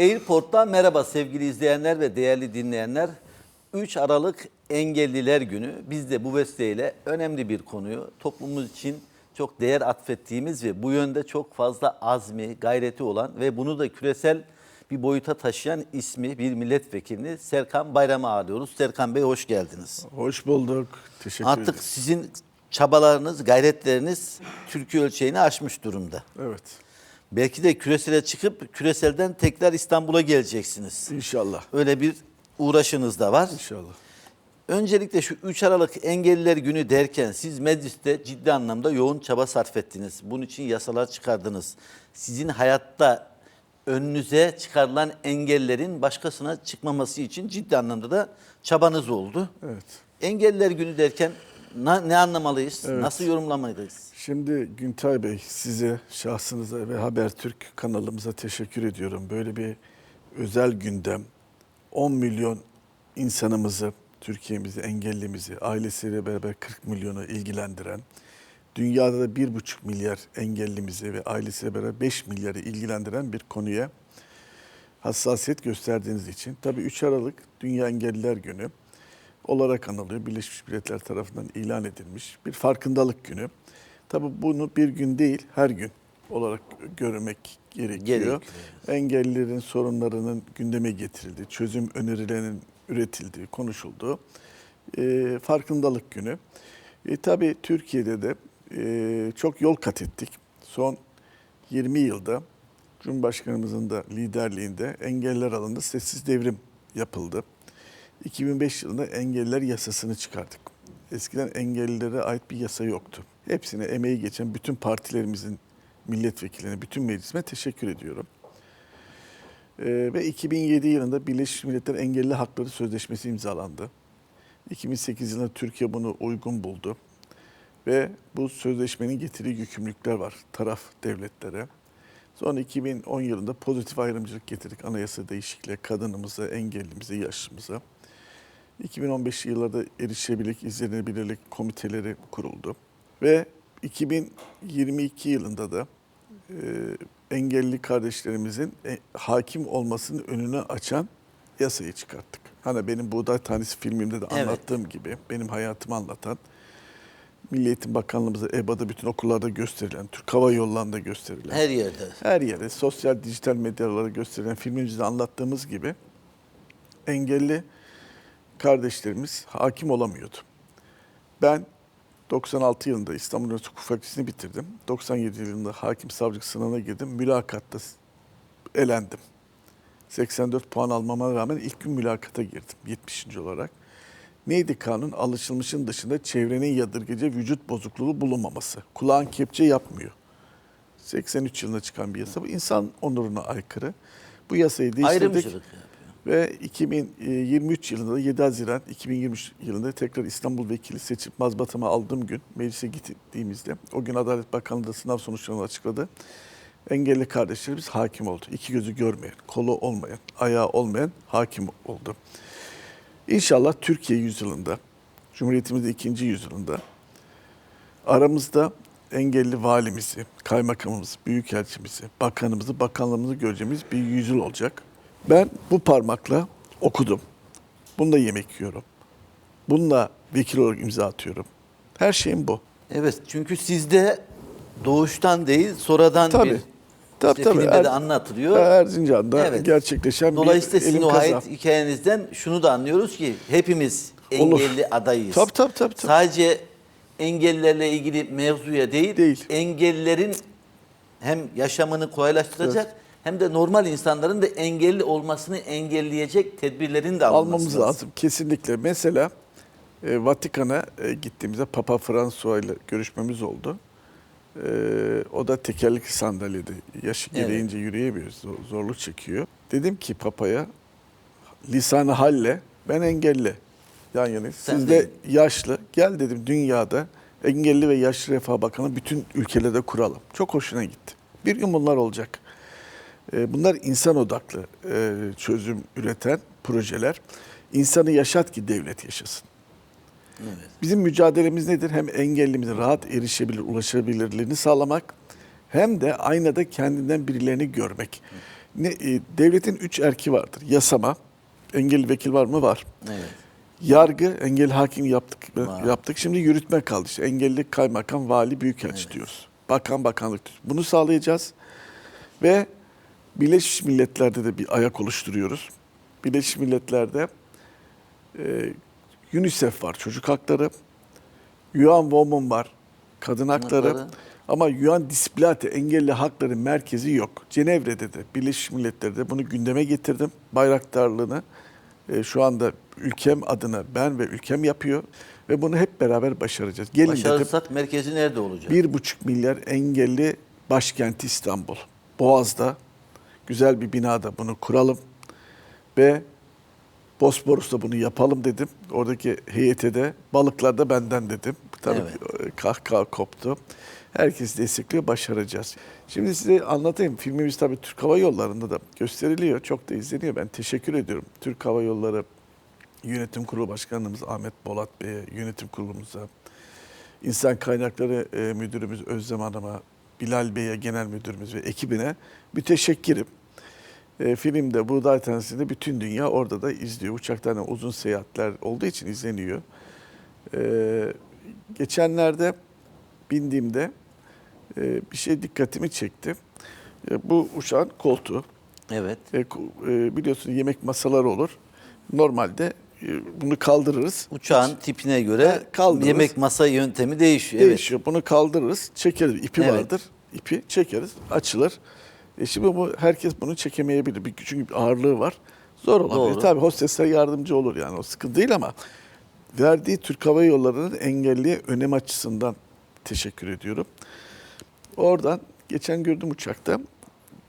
Airport'tan merhaba sevgili izleyenler ve değerli dinleyenler. 3 Aralık Engelliler Günü. Biz de bu vesileyle önemli bir konuyu toplumumuz için çok değer atfettiğimiz ve bu yönde çok fazla azmi, gayreti olan ve bunu da küresel bir boyuta taşıyan ismi bir milletvekilini Serkan Bayram'ı ağırlıyoruz. Serkan Bey hoş geldiniz. Hoş bulduk. Teşekkür Artık ederim. sizin çabalarınız, gayretleriniz Türkiye ölçeğini aşmış durumda. Evet. Belki de küresele çıkıp küreselden tekrar İstanbul'a geleceksiniz. İnşallah. Öyle bir uğraşınız da var. İnşallah. Öncelikle şu 3 Aralık Engelliler Günü derken siz mecliste ciddi anlamda yoğun çaba sarf ettiniz. Bunun için yasalar çıkardınız. Sizin hayatta önünüze çıkarılan engellerin başkasına çıkmaması için ciddi anlamda da çabanız oldu. Evet. Engelliler Günü derken na- ne anlamalıyız? Nasıl yorumlamalıyız? Şimdi Güntay Bey size, şahsınıza ve Habertürk kanalımıza teşekkür ediyorum. Böyle bir özel gündem 10 milyon insanımızı, Türkiye'mizi, engellimizi, ailesiyle beraber 40 milyonu ilgilendiren, dünyada da 1,5 milyar engellimizi ve ailesiyle beraber 5 milyarı ilgilendiren bir konuya hassasiyet gösterdiğiniz için. Tabii 3 Aralık Dünya Engelliler Günü olarak anılıyor. Birleşmiş Milletler tarafından ilan edilmiş bir farkındalık günü. Tabii bunu bir gün değil, her gün olarak görmek gerekiyor. Gerekiyor. Engellilerin sorunlarının gündeme getirildiği, çözüm önerilerinin üretildiği, konuşulduğu e, farkındalık günü. E, tabii Türkiye'de de e, çok yol kat ettik. Son 20 yılda Cumhurbaşkanımızın da liderliğinde engeller alanında sessiz devrim yapıldı. 2005 yılında engelliler yasasını çıkardık. Eskiden engellilere ait bir yasa yoktu. Hepsine emeği geçen bütün partilerimizin milletvekillerine, bütün meclisime teşekkür ediyorum. Ee, ve 2007 yılında Birleşmiş Milletler Engelli Hakları Sözleşmesi imzalandı. 2008 yılında Türkiye bunu uygun buldu. Ve bu sözleşmenin getirdiği yükümlülükler var taraf devletlere. Sonra 2010 yılında pozitif ayrımcılık getirdik anayasa değişikliğe, kadınımıza, engellimize, yaşlımıza. 2015 yıllarda erişebilirlik, izlenebilirlik komiteleri kuruldu. Ve 2022 yılında da e, engelli kardeşlerimizin e, hakim olmasının önünü açan yasayı çıkarttık. Hani benim Buğday Tanesi filmimde de Evet. anlattığım gibi benim hayatımı anlatan Milli Eğitim Bakanlığımızda, EBA'da bütün okullarda gösterilen, Türk Hava Yolları'nda gösterilen, Her yerde. her yere sosyal dijital medyalara gösterilen filmimizde anlattığımız gibi engelli kardeşlerimiz hakim olamıyordu. Ben 96 yılında İstanbul Üniversitesi Hukuk Fakültesini bitirdim. 97 yılında hakim savcılık sınavına girdim. Mülakatta elendim. 84 puan almama rağmen ilk gün mülakata girdim 70. olarak. Neydi kanun? Alışılmışın dışında çevrenin yadırgıcı vücut bozukluğu bulunmaması. Kulağın kepçe yapmıyor. 83 yılında çıkan bir yasa. Bu insan onuruna aykırı. Bu yasayı değiştirdik. Ayrımcılık. Ve 2023 yılında 7 Haziran 2023 yılında tekrar İstanbul Vekili seçip mazbatama aldığım gün meclise gittiğimizde o gün Adalet Bakanlığı da sınav sonuçlarını açıkladı. Engelli kardeşlerimiz hakim oldu. İki gözü görmeyen, kolu olmayan, ayağı olmayan hakim oldu. İnşallah Türkiye yüzyılında, Cumhuriyetimizin ikinci yüzyılında aramızda engelli valimizi, kaymakamımızı, büyükelçimizi, bakanımızı, bakanlığımızı göreceğimiz bir yüzyıl olacak. Ben bu parmakla okudum. Bununla yemek yiyorum. Bununla vekil olarak imza atıyorum. Her şeyim bu. Evet çünkü sizde doğuştan değil sonradan Tabii. bir Tabii işte tabii. filmde Er- de anlatılıyor. Erzincan'da Evet. gerçekleşen Dolayısıyla bir sizin o hayat hikayenizden şunu da anlıyoruz ki hepimiz Olur. engelli adayız. Tabii, tabii, tabii, tabii. Sadece engellilerle ilgili mevzuya değil, Değil. engellilerin hem yaşamını kolaylaştıracak hem de normal insanların da engelli olmasını engelleyecek tedbirlerin de alınması almamız lazım. Kesinlikle. Mesela e, Vatikan'a e, gittiğimizde Papa François ile görüşmemiz oldu. E, o da tekerlekli sandalyede. Yaşı Evet. gereğince yürüyemiyor. zor- zorluk çekiyor. Dedim ki Papa'ya lisanı halle ben engelli. Yan yana. Sen Siz de- de yaşlı. Gel dedim dünyada engelli ve yaşlı refah bakanı bütün ülkelerde kuralım. Çok hoşuna gitti. Bir gün bunlar olacak. E, Bunlar insan odaklı e, çözüm üreten projeler. İnsanı yaşat ki devlet yaşasın. Evet. Bizim mücadelemiz nedir? Hem engellimizin rahat erişebilir, ulaşabilirliğini sağlamak hem de aynada kendinden birilerini görmek. Ne, e, devletin üç erki vardır. Yasama, engelli vekil var mı? Var. Evet. Yargı, engelli hakim yaptık. Var. yaptık. Şimdi yürütme kaldı. İşte engelli kaymakam, vali, büyükelçi diyoruz. Bakan, bakanlık diyoruz. Bunu sağlayacağız. Ve Birleşmiş Milletler'de de bir ayak oluşturuyoruz. Birleşmiş Milletler'de e, UNICEF var, çocuk hakları. UN Women var, kadın hakları. Hakları. Ama UN Disability Engelli Hakları Merkezi yok. Cenevre'de de, Birleşmiş Milletler'de bunu gündeme getirdim. Bayraktarlığını e, şu anda ülkem adına ben ve ülkem yapıyor. Ve bunu hep beraber başaracağız. Gelin dedim. Başarırsak merkezi nerede olacak? Bir buçuk milyar engelli başkenti İstanbul. Boğaz'da güzel bir binada bunu kuralım ve Bosporus'ta bunu yapalım dedim. Oradaki heyete de balıklar da benden dedim. Tabii Evet. kahkaha koptu. Herkes destekliyor, başaracağız. Şimdi size anlatayım. Filmimiz tabii Türk Hava Yolları'nda da gösteriliyor. Çok da izleniyor. Ben teşekkür ediyorum. Türk Hava Yolları Yönetim Kurulu Başkanımız Ahmet Bolat Bey'e, yönetim kurulumuza, İnsan Kaynakları e, Müdürümüz Özlem Hanım'a, Bilal Bey'e, Genel Müdürümüz ve ekibine müteşekkirim. E, filmde Buğday Tanesi'nde bütün dünya orada da izliyor. Uçaktan uzun seyahatler olduğu için izleniyor. E, geçenlerde bindiğimde e, bir şey dikkatimi çekti. E, bu uçağın koltuğu. Evet. E, e, biliyorsunuz yemek masaları olur. Normalde e, bunu kaldırırız. Uçağın tipine göre kaldırırız. yemek masa yöntemi değişiyor. Evet. Değişiyor. Bunu kaldırırız, çekeriz. İpi Evet. vardır. İpi çekeriz, açılır. E şimdi bu herkes bunu çekemeyebilir. Bir- Çünkü bir ağırlığı var. Zor olabilir. Doğru. Tabii hostesler yardımcı olur yani o sıkıntı değil ama verdiği Türk Hava Yolları'nın engelliye önem açısından teşekkür ediyorum. Oradan geçen gördüm uçakta.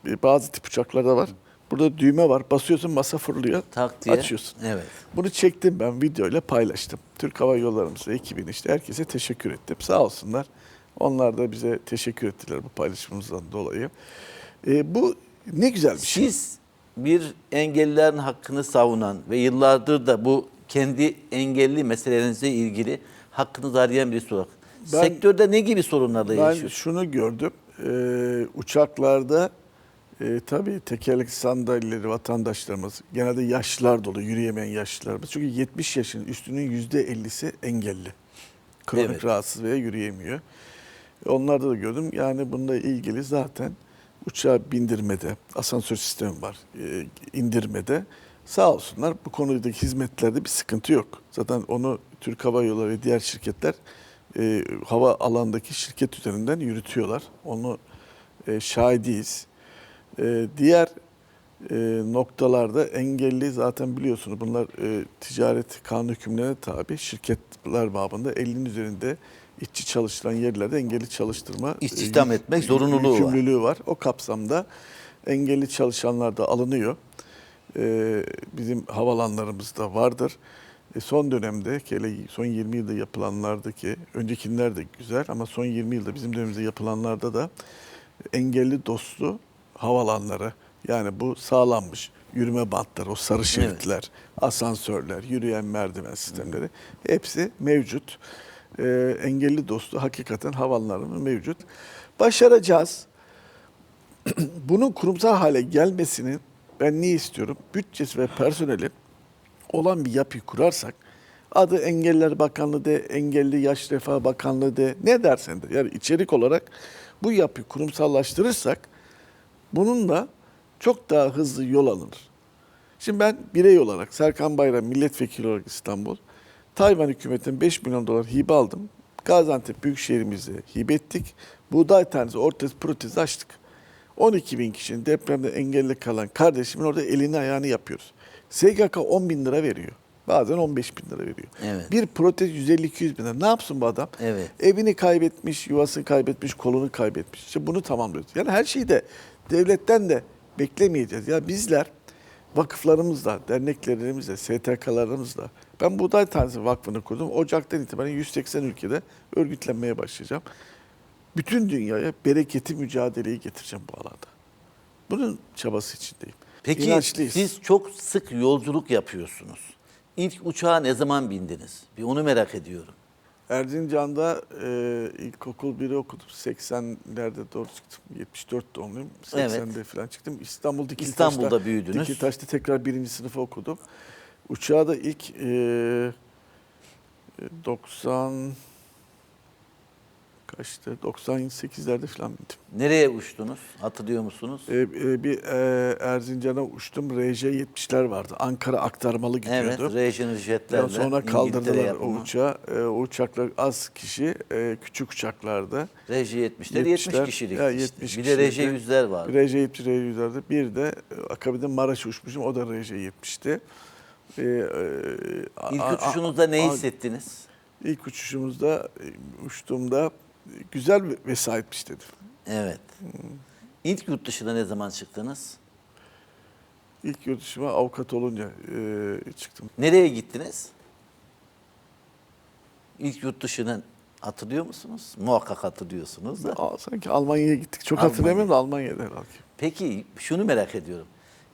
e, Bazı tip uçaklarda var. Burada düğme var. Basıyorsun masa fırlıyor. Tak diye. Açıyorsun. Evet. Bunu çektim ben videoyla paylaştım. Türk Hava Yollarımız ve ekibin işte herkese teşekkür ettim. Sağ olsunlar. Onlar da bize teşekkür ettiler bu paylaşımımızdan dolayı. Ee, bu ne güzel bir şey. Siz bir engellilerin hakkını savunan ve yıllardır da bu kendi engelli meselelerinizle ilgili hakkınızı arayan birisi olarak Ben- sektörde ne gibi sorunlarla Ben yaşıyorsunuz? şunu gördüm. Ee, uçaklarda e, tabii tekerlekli sandalyeleri vatandaşlarımız genelde yaşlılar dolu yürüyemeyen yaşlılarımız. Çünkü 70 yaşın üstünün %50'si engelli. Kronik Evet. rahatsız veya yürüyemiyor. Onlarda da gördüm. Yani bununla ilgili zaten uçağa bindirmede, asansör sistemi var, e, indirmede. Sağ olsunlar bu konudaki hizmetlerde bir sıkıntı yok. Zaten onu Türk Hava Yolları ve diğer şirketler e, hava alandaki şirket üzerinden yürütüyorlar. Onu e, şahidiyiz. E, diğer e, noktalarda engelli zaten biliyorsunuz bunlar e, ticaret kanun hükümlerine tabi şirketler babında 50'nin üzerinde işçi çalıştıran yerlerde engelli çalıştırma e, İstihdam yük- etmek zorunluluğu var. var. O kapsamda engelli çalışanlar da alınıyor. E, bizim havalanlarımızda vardır. E, son dönemde hele son 20 yılda yapılanlardaki öncekiler de güzel ama son 20 yılda bizim dönemimizde yapılanlarda da engelli dostu havalanları yani bu sağlanmış yürüme bantları, o sarı şeritler, asansörler, yürüyen merdiven sistemleri hepsi mevcut. Ee, engelli dostu hakikaten havalanlarımız mevcut. Başaracağız. Bunun kurumsal hale gelmesini ben niye istiyorum? Bütçesi ve personeli olan bir yapıyı kurarsak adı Engelliler Bakanlığı de, Engelli Yaş Refah Bakanlığı de, ne dersen de. Yani içerik olarak bu yapıyı kurumsallaştırırsak bununla çok daha hızlı yol alınır. Şimdi ben birey olarak Serkan Bayram milletvekili olarak İstanbul Tayvan hükümetinden 5 milyon dolar hibe aldım. Gaziantep Büyükşehir'imize hibe ettik. Buğday tanesi ortez protez açtık. 12 bin kişinin depremde engelli kalan kardeşimin orada elini ayağını yapıyoruz. SGK 10 bin lira veriyor. Bazen 15 bin lira veriyor. Evet. Bir protez 150-200 bin lira. Ne yapsın bu adam? Evet. Evini kaybetmiş, yuvasını kaybetmiş, kolunu kaybetmiş. İşte bunu tamamlıyoruz. Yani her şeyi de devletten de beklemeyeceğiz. Ya bizler vakıflarımızla, derneklerimizle, STK'larımızla ben Buğday Tanesi Vakfı'nı kurdum. Ocaktan itibaren 180 ülkede örgütlenmeye başlayacağım. Bütün dünyaya bereketi mücadeleyi getireceğim bu alanda. Bunun çabası içindeyim. Peki İnançlıyız. siz çok sık yolculuk yapıyorsunuz. İlk uçağa ne zaman bindiniz? Bir onu merak ediyorum. Erzincan'da e, ilkokul 1'i okudum. 80'lerde doğru çıktım. 74 doğumluyum. 80'de falan çıktım. İstanbul Dikiltaş'ta. İstanbul'da büyüdünüz. Dikiltaş'ta tekrar birinci sınıfı okudum. Uçağa da ilk e, e, 90 kaçtı? 98'lerde falan bindim. Nereye uçtunuz? Hatırlıyor musunuz? E, e, bir e, Erzincan'a uçtum. RJ-70'ler vardı. Ankara aktarmalı evet, gidiyordu. regional jetlerle Ondan sonra kaldırdılar o uçağı. E, o uçaklar az kişi, e, küçük uçaklardı. Reji 70'ler 70 70'ler, kişilik. ya işte. 70 bir de Reji kişilikti. 100'ler vardı. RJ 70 RJ 100'lerde. Bir de e, akabinde Maraş uçmuşum. O da RJ 70'ti. E, İlk uçuşunuzda ne hissettiniz? İlk uçuşumuzda e, uçtuğumda güzel vesayetmiş dedim. Evet. İlk yurt dışına ne zaman çıktınız? İlk yurt dışıma avukat olunca e, çıktım. Nereye gittiniz? İlk yurt dışına hatırlıyor musunuz? Muhakkak hatırlıyorsunuz da. Aa, sanki Almanya'ya gittik. Çok Almanya. hatırlamıyorum da Almanya'da herhalde. Peki şunu merak ediyorum.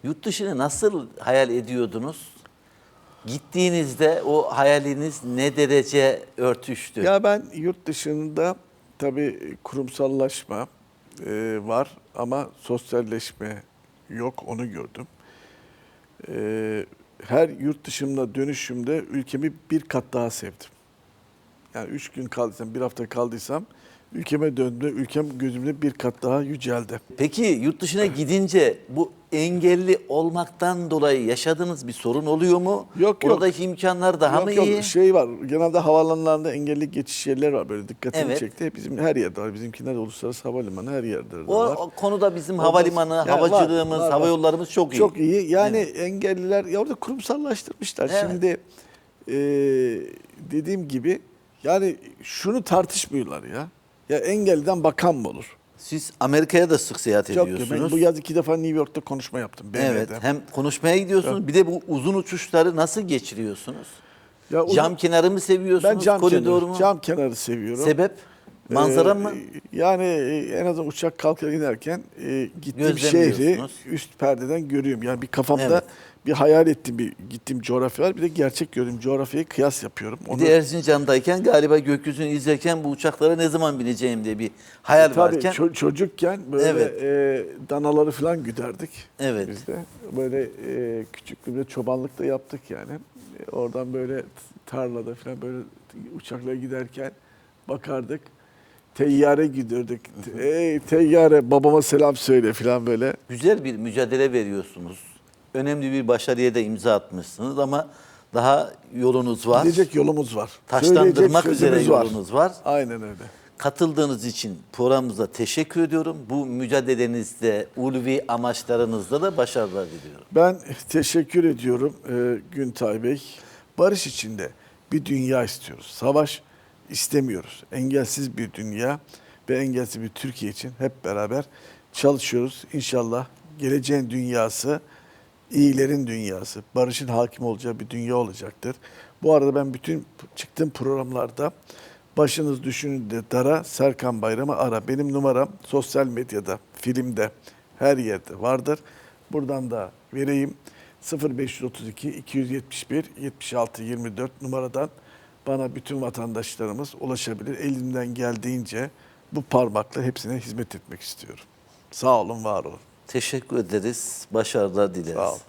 Yurt dışını nasıl hayal ediyordunuz? Gittiğinizde o hayaliniz ne derece örtüştü? Ya ben yurt dışında tabii kurumsallaşma e, var ama sosyalleşme yok onu gördüm. E, her yurt dışımda dönüşümde ülkemi bir kat daha sevdim. Yani üç gün kaldıysam, bir hafta kaldıysam ülkeme döndüğümde ülkem gözümde bir kat daha yüceldi. Peki yurt dışına gidince bu engelli olmaktan dolayı yaşadığınız bir sorun oluyor mu? Yok, yok. Oradaki imkanlar daha yok, mı yok, iyi? şey var. Genelde havaalanlarında engelli geçiş yerleri var böyle dikkatimi Evet. çekti. Bizim her yerde var. Bizimkiler de uluslararası havalimanı her yerde de O, var. o konuda bizim havalimanı, Ya var, havacılığımız, var, hava var. yollarımız çok iyi. Çok iyi. Yani engelliler ya orada kurumsallaştırmışlar. Evet. Şimdi e, dediğim gibi yani şunu tartışmıyorlar ya. Ya engelliden bakan mı olur? Siz Amerika'ya da sık seyahat Çok ediyorsunuz. Ben bu yaz iki defa New York'ta konuşma yaptım. BM'de. Evet. Hem konuşmaya gidiyorsunuz bir de bu uzun uçuşları nasıl geçiriyorsunuz? Ya uzun- Cam kenarı mı seviyorsunuz? ben cam koridor kenarı, mu? cam kenarı seviyorum. Sebep? Manzara Ee, mı? Yani e, en azından uçak kalkar giderken e, gittiğim şehri üst perdeden görüyorum. Yani bir kafamda Evet. Bir hayal ettiğim bir gittiğim coğrafya var. Bir de gerçek gördüğüm coğrafyayı kıyas yapıyorum. Bir de Erzincan'dayken galiba gökyüzünü izlerken bu uçaklara ne zaman bineceğim diye bir hayal Tabii varken. ço- çocukken böyle Evet. e, danaları falan güderdik. Evet. Biz de böyle e, küçüklüğümde çobanlık da yaptık yani. E, oradan böyle tarlada falan böyle uçakla giderken bakardık. Teyyare giderdik. Ey teyyare babama selam söyle falan böyle. Güzel bir mücadele veriyorsunuz. Önemli bir başarıya da imza atmışsınız ama daha yolunuz var. Gidecek yolumuz var. Taşlandırmak Söyleyecek üzere yolunuz var. Aynen öyle. Katıldığınız için programımıza teşekkür ediyorum. Bu mücadelenizde, ulvi amaçlarınızda da başarılar diliyorum. Ben teşekkür ediyorum e, Güntay Bey. Barış içinde bir dünya istiyoruz. Savaş istemiyoruz. Engelsiz bir dünya ve engelsiz bir Türkiye için hep beraber çalışıyoruz. İnşallah geleceğin dünyası, iyilerin dünyası, barışın hakim olacağı bir dünya olacaktır. Bu arada ben bütün çıktığım programlarda başınız düşünün de dara Serkan Bayram'ı ara. Benim numaram sosyal medyada, filmde, her yerde vardır. Buradan da vereyim. 0532 271 76 24 numaradan bana bütün vatandaşlarımız ulaşabilir. Elimden geldiğince bu parmakla hepsine hizmet etmek istiyorum. Sağ olun, var olun. Teşekkür ederiz. Başarılar dileriz. Sağ olun.